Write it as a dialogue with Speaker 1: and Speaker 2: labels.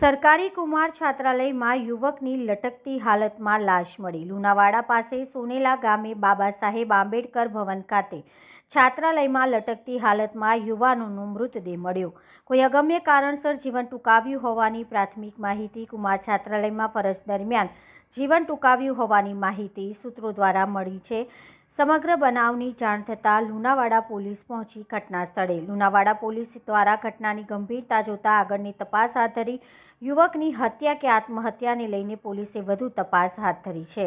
Speaker 1: સરકારી કુમાર છાત્રાલયમાં યુવકની લટકતી હાલતમાં લાશ મળી. લુણાવાડા પાસે સોનેલા ગામે બાબા સાહેબ આંબેડકર ભવન ખાતે છાત્રાલયમાં લટકતી હાલતમાં યુવાનોનો મૃતદેહ મળ્યો. કોઈ અગમ્ય કારણસર જીવન ટૂંકાવ્યું હોવાની પ્રાથમિક માહિતી કુમાર છાત્રાલયમાં ફરજ દરમિયાન જીવન ટૂંકાવ્યું હોવાની માહિતી સૂત્રો દ્વારા મળી છે. સમગ્ર બનાવની જાણ થતાં લુણાવાડા પોલીસ પહોંચી ઘટના સ્થળે. લુણાવાડા પોલીસ દ્વારા ઘટનાની ગંભીરતા જોતા આગળની તપાસ હાથ ધરી યુવકની હત્યા કે આત્મહત્યાને લઈને પોલીસે વધુ તપાસ હાથ ધરી છે.